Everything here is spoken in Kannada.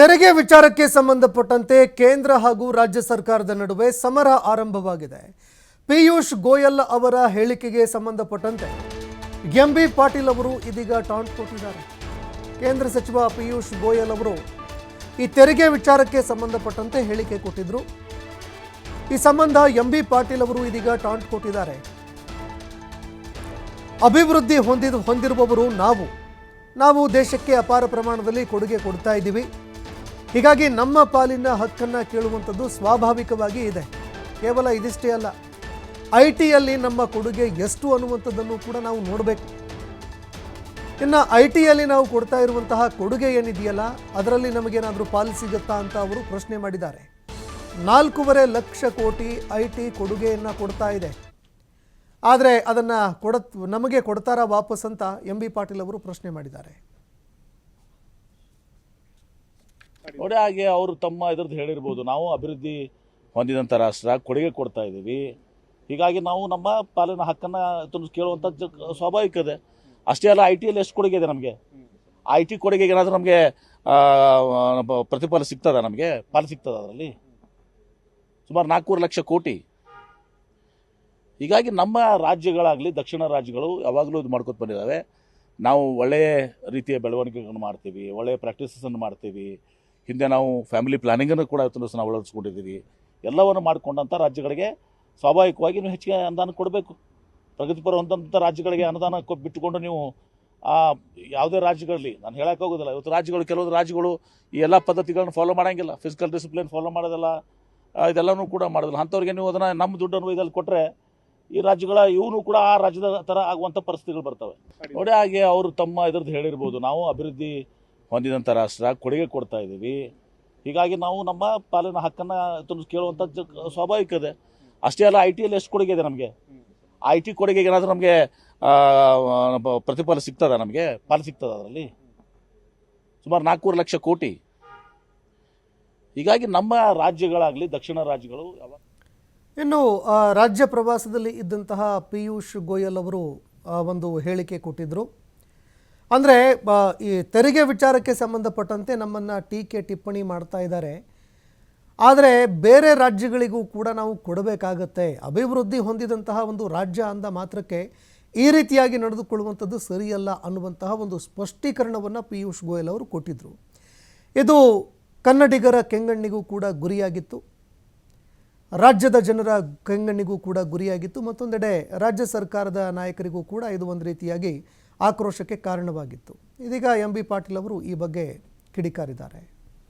ತೆರಿಗೆ ವಿಚಾರಕ್ಕೆ ಸಂಬಂಧಪಟ್ಟಂತೆ ಕೇಂದ್ರ ಹಾಗೂ ರಾಜ್ಯ ಸರ್ಕಾರದ ನಡುವೆ ಸಮರ ಆರಂಭವಾಗಿದೆ. ಪಿಯೂಷ್ ಗೋಯಲ್ ಅವರ ಹೇಳಿಕೆಗೆ ಸಂಬಂಧಪಟ್ಟಂತೆ ಎಂ ಬಿ ಪಾಟೀಲ್ ಅವರು ಇದೀಗ ಟಾಂಟ್ ಕೊಟ್ಟಿದ್ದಾರೆ ಕೇಂದ್ರ ಸಚಿವ ಪಿಯೂಷ್ ಗೋಯಲ್ ಅವರು ಈ ತೆರಿಗೆ ವಿಚಾರಕ್ಕೆ ಸಂಬಂಧಪಟ್ಟಂತೆ ಹೇಳಿಕೆ ಕೊಟ್ಟಿದ್ರು. ಈ ಸಂಬಂಧ ಎಂ ಬಿ ಪಾಟೀಲ್ ಅವರು ಇದೀಗ ಟಾಂಟ್ ಕೊಟ್ಟಿದ್ದಾರೆ ಅಭಿವೃದ್ಧಿ ಹೊಂದಿದ ಹೊಂದಿರುವವರು ನಾವು. ನಾವು ದೇಶಕ್ಕೆ ಅಪಾರ ಪ್ರಮಾಣದಲ್ಲಿ ಕೊಡುಗೆ ಕೊಡ್ತಾ ಇದ್ದೀವಿ. ಹೀಗಾಗಿ ನಮ್ಮ ಪಾಲಿನ ಹಕ್ಕನ್ನು ಕೇಳುವಂಥದ್ದು ಸ್ವಾಭಾವಿಕವಾಗಿ ಇದೆ. ಕೇವಲ ಇದಿಷ್ಟೇ ಅಲ್ಲ, ಐ ಟಿಯಲ್ಲಿ ನಮ್ಮ ಕೊಡುಗೆ ಎಷ್ಟು ಅನ್ನುವಂಥದ್ದನ್ನು ಕೂಡ ನಾವು ನೋಡಬೇಕು. ಇನ್ನು ಐ ಟಿಯಲ್ಲಿ ನಾವು ಕೊಡ್ತಾ ಇರುವಂತಹ ಕೊಡುಗೆ ಏನಿದೆಯಲ್ಲ, ಅದರಲ್ಲಿ ನಮಗೇನಾದರೂ ಪಾಲು ಸಿಗುತ್ತಾ ಅಂತ ಅವರು ಪ್ರಶ್ನೆ ಮಾಡಿದ್ದಾರೆ. ನಾಲ್ಕೂವರೆ ಲಕ್ಷ ಕೋಟಿ ಐ ಟಿ ಕೊಡುಗೆಯನ್ನು ಕೊಡ್ತಾ ಇದೆ. ಆದರೆ ಅದನ್ನು ಕೊಡ ನಮಗೆ ಕೊಡ್ತಾರಾ ವಾಪಸ್ ಅಂತ ಎಂ ಬಿ ಪಾಟೀಲ್ ಅವರು ಪ್ರಶ್ನೆ ಮಾಡಿದ್ದಾರೆ. ನೋಡಿ ಹಾಗೆ ಅವರು ತಮ್ಮ ಇದ್ರದ್ದು ಹೇಳಿರ್ಬೋದು, ನಾವು ಅಭಿವೃದ್ಧಿ ಹೊಂದಿದಂಥ ರಾಷ್ಟ್ರ, ಕೊಡುಗೆ ಕೊಡ್ತಾ ಇದ್ದೀವಿ. ಹೀಗಾಗಿ ನಾವು ನಮ್ಮ ಪಾಲಿನ ಹಕ್ಕನ್ನು ಕೇಳುವಂಥ ಸ್ವಾಭಾವಿಕ ಇದೆ. ಅಷ್ಟೇ ಅಲ್ಲ ಐ ಟಿಯಲ್ಲಿ ಎಷ್ಟು ಕೊಡುಗೆ ಇದೆ ನಮಗೆ? ಐ ಟಿ ಕೊಡುಗೆಗೆ ಏನಾದರೂ ನಮಗೆ ಪ್ರತಿಫಲ ಸಿಗ್ತದ ನಮಗೆ? ಪಾಲು ಸಿಗ್ತದ ಅದರಲ್ಲಿ? ಸುಮಾರು ನಾಲ್ಕೂವರೆ ಲಕ್ಷ ಕೋಟಿ. ಹೀಗಾಗಿ ನಮ್ಮ ರಾಜ್ಯಗಳಾಗಲಿ, ದಕ್ಷಿಣ ರಾಜ್ಯಗಳು ಯಾವಾಗಲೂ ಇದು ಮಾಡ್ಕೊತ ಬಂದಿದ್ದಾವೆ ನಾವು ಒಳ್ಳೆಯ ರೀತಿಯ ಬೆಳವಣಿಗೆಗಳನ್ನು ಮಾಡ್ತೀವಿ, ಒಳ್ಳೆಯ ಪ್ರಾಕ್ಟೀಸನ್ನು ಮಾಡ್ತೀವಿ. ಹಿಂದೆ ನಾವು ಫ್ಯಾಮಿಲಿ ಪ್ಲಾನಿಂಗನ್ನು ಕೂಡ ಇವತ್ತು ನಾವು ಅಳವಡಿಸ್ಕೊಂಡಿದ್ದೀವಿ. ಎಲ್ಲವನ್ನು ಮಾಡಿಕೊಂಡಂಥ ರಾಜ್ಯಗಳಿಗೆ ಸ್ವಾಭಾವಿಕವಾಗಿ ನೀವು ಹೆಚ್ಚಿಗೆ ಅನುದಾನ ಕೊಡಬೇಕು. ಪ್ರಗತಿಪರ ಹೊಂದಂಥ ರಾಜ್ಯಗಳಿಗೆ ಅನುದಾನ ಕೊ ಬಿಟ್ಟುಕೊಂಡು ನೀವು ಆ ಯಾವುದೇ ರಾಜ್ಯಗಳಲ್ಲಿ, ನಾನು ಹೇಳಕ್ಕೆ ಹೋಗೋದಿಲ್ಲ ಇವತ್ತು ರಾಜ್ಯಗಳು, ಕೆಲವೊಂದು ರಾಜ್ಯಗಳು ಈ ಎಲ್ಲ ಪದ್ಧತಿಗಳನ್ನು ಫಾಲೋ ಮಾಡೋಂಗಿಲ್ಲ. ಫಿಸಿಕಲ್ ಡಿಸಿಪ್ಲಿನ್ ಫಾಲೋ ಮಾಡೋದಿಲ್ಲ. ಇದೆಲ್ಲವೂ ಕೂಡ ಮಾಡೋದಿಲ್ಲ. ಅಂಥವ್ರಿಗೆ ನೀವು ಅದನ್ನು ನಮ್ಮ ದುಡ್ಡನ್ನು ಇದರಲ್ಲಿ ಕೊಟ್ಟರೆ ಈ ರಾಜ್ಯಗಳ, ಇವನು ಕೂಡ ಆ ರಾಜ್ಯದ ಥರ ಆಗುವಂಥ ಪರಿಸ್ಥಿತಿಗಳು ಬರ್ತವೆ. ನೋಡಿ ಹಾಗೆ ಅವರು ತಮ್ಮ ಇದ್ರದ್ದು ಹೇಳಿರ್ಬೋದು, ನಾವು ಅಭಿವೃದ್ಧಿ ಹೊಂದಿದಂಥ ರಾಷ್ಟ್ರ ಕೊಡುಗೆ ಕೊಡ್ತಾ ಇದ್ದೀವಿ. ಹೀಗಾಗಿ ನಾವು ನಮ್ಮ ಪಾಲಿನ ಹಕ್ಕನ್ನು ತುಂಬ ಕೇಳುವಂಥ ಸ್ವಾಭಾವಿಕ ಇದೆ. ಅಷ್ಟೇ ಅಲ್ಲ ಐ ಟಿಯಲ್ಲಿ ಎಷ್ಟು ಕೊಡುಗೆ ಇದೆ ನಮಗೆ? ಐ ಟಿ ಕೊಡುಗೆಗೆ ಏನಾದರೂ ನಮಗೆ ಪ್ರತಿಫಲ ಸಿಗ್ತದ ನಮಗೆ? ಪಾಲು ಸಿಗ್ತದ ಅದರಲ್ಲಿ? ಸುಮಾರು ನಾಲ್ಕೂವರೆ ಲಕ್ಷ ಕೋಟಿ. ಹೀಗಾಗಿ ನಮ್ಮ ರಾಜ್ಯಗಳಾಗಲಿ, ದಕ್ಷಿಣ ರಾಜ್ಯಗಳು ಇನ್ನು ರಾಜ್ಯ ಪ್ರವಾಸದಲ್ಲಿ ಇದ್ದಂತಹ ಪಿಯೂಷ್ ಗೋಯಲ್ ಅವರು ಒಂದು ಹೇಳಿಕೆ ಕೊಟ್ಟಿದ್ದರು ಅಂದರೆ ಈ ತೆರಿಗೆ ವಿಚಾರಕ್ಕೆ ಸಂಬಂಧಪಟ್ಟಂತೆ ನಮ್ಮನ್ನು ಟೀಕೆ ಟಿಪ್ಪಣಿ ಮಾಡ್ತಾ ಇದ್ದಾರೆ. ಆದರೆ, ಬೇರೆ ರಾಜ್ಯಗಳಿಗೂ ಕೂಡ ನಾವು ಕೊಡಬೇಕಾಗತ್ತೆ. ಅಭಿವೃದ್ಧಿ ಹೊಂದಿದಂತಹ ಒಂದು ರಾಜ್ಯ ಅಂದ ಮಾತ್ರಕ್ಕೆ ಈ ರೀತಿಯಾಗಿ ನಡೆದುಕೊಳ್ಳುವಂಥದ್ದು ಸರಿಯಲ್ಲ ಅನ್ನುವಂತಹ ಒಂದು ಸ್ಪಷ್ಟೀಕರಣವನ್ನು ಪಿಯೂಷ್ ಗೋಯಲ್ ಅವರು ಕೊಟ್ಟಿದ್ದರು ಇದು ಕನ್ನಡಿಗರ ಕೆಂಗಣ್ಣಿಗೂ ಕೂಡ ಗುರಿಯಾಗಿತ್ತು. ರಾಜ್ಯದ ಜನರ ಕೆಂಗಣ್ಣಿಗೂ ಕೂಡ ಗುರಿಯಾಗಿತ್ತು. ಮತ್ತೊಂದೆಡೆ ರಾಜ್ಯ ಸರ್ಕಾರದ ನಾಯಕರಿಗೂ ಕೂಡ ಇದು ಒಂದು ರೀತಿಯಾಗಿ ಆಕ್ರೋಶಕ್ಕೆ ಕಾರಣವಾಗಿತ್ತು. ಇದೀಗ ಎಂ ಬಿ ಪಾಟೀಲ್ ಅವರು ಈ ಬಗ್ಗೆ ಕಿಡಿಕಾರಿದ್ದಾರೆ.